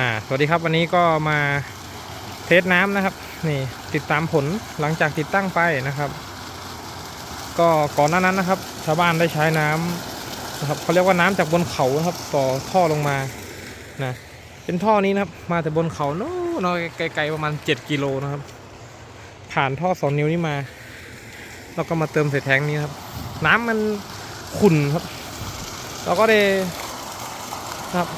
อ่าสวัสดีครับวันนี้ก็มาเทสน้ำนะครับ นี่ติดตามผลหลังจากติดตั้งไปนะครับ ก็ก่อนหน้านั้นนะครับ ชาวบ้านได้ใช้น้ำนะครับเขาเรียกว่าน้ำจากบนเขาครับต่อท่อลงมานะเป็นท่อนี้นะครับ มาแต่บนเขาโน้นไกลๆประมาณ 7 กิโลนะครับ ผ่านท่อสองนิ้วนี้มา แล้วก็มาเติมใส่แทงนี้ครับ น้ำมันขุ่นครับ เราก็ได้ครับ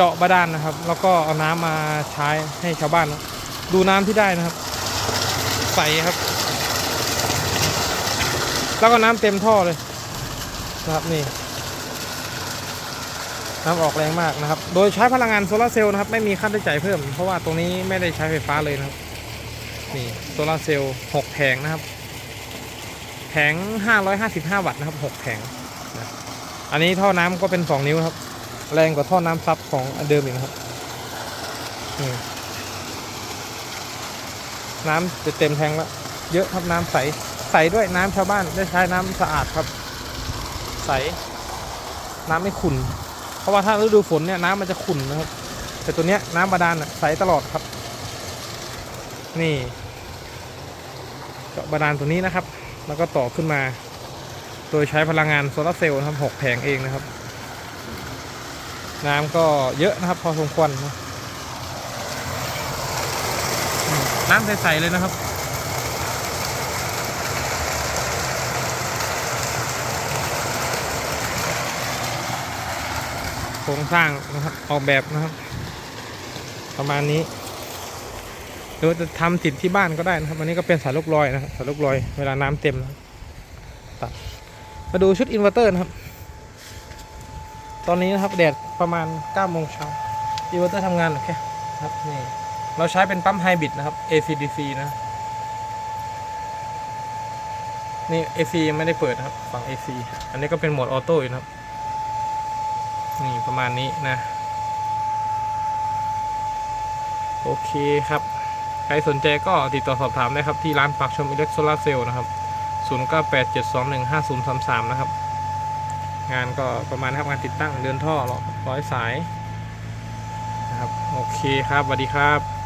จาะบาดาลนะครับ แล้วก็เอาน้ำมาใช้ให้ชาวบ้านนะดูน้ำที่ได้นะครับ ใสครับ แล้วก็น้ำเต็มท่อเลยนะครับนี่ น้ำออกแรงมากนะครับ โดยใช้พลังงานโซลาร์เซลล์นะครับ ไม่มีค่าใช้จ่ายเพิ่ม เพราะว่าตรงนี้ไม่ได้ใช้ไฟฟ้าเลยนะครับ นี่โซลาร์เซลล์หกแผงนะครับ แผง555 วัตต์นะครับ6แผงนะอันนี้ท่อน้ำก็เป็น2นิ้วครับ แรงกว่าท่อน้ำซับของอันเดิมอีกนะครับอืมน้ำจะเต็มแทงแล้ว เยอะครับน้ำใส ใสด้วยน้ำชาวบ้านได้ใช้น้ำสะอาดครับ ใส น้ำไม่ขุ่น เพราะว่าถ้าฤดูฝนเนี่ยน้ำมันจะขุ่นนะครับ แต่ตัวเนี้ยน้ำบาดาลน่ะใสตลอดครับ นี่เจาะบาดาลตัวนี้นะครับ แล้วก็ต่อขึ้นมา โดยใช้พลังงานโซลาร์เซลล์นะครับหกแผงเองนะครับ น้ำก็เยอะนะครับ พอสมควรนะอืมน้ำใสๆเลยนะครับโครงสร้างนะครับออกแบบนะครับ ประมาณนี้หรือว่าจะทำติดที่บ้านก็ได้นะครับอันนี้ก็เป็นสายลูกลอยนะครับสายลูกลอยเวลาน้ำเต็มนะครับตัดมาดูชุดอินเวอร์เตอร์นะครับ ตอนนี้นะครับแดดประมาณ9โมงเช้าอิเวอร์เตอร์ทำงานโอเคครับนี่เราใช้เป็นปั๊มไฮบริดนะครับ ACDC นะ นี่ AC ยังไม่ได้เปิดนะครับ ฝั่ง AC อันนี้ก็เป็นโหมดออโต้อยู่นะครับ นี่ประมาณนี้นะ โอเคครับ ใครสนใจก็ติดต่อสอบถามได้ครับ ที่ร้านปากชมอิเล็กโซลาเซลล์นะครับ 0987215033 นะครับ งานก็ประมาณครับงานติดตั้งเดินท่อร้อยสายนะครับโอเคครับสวัสดีครับ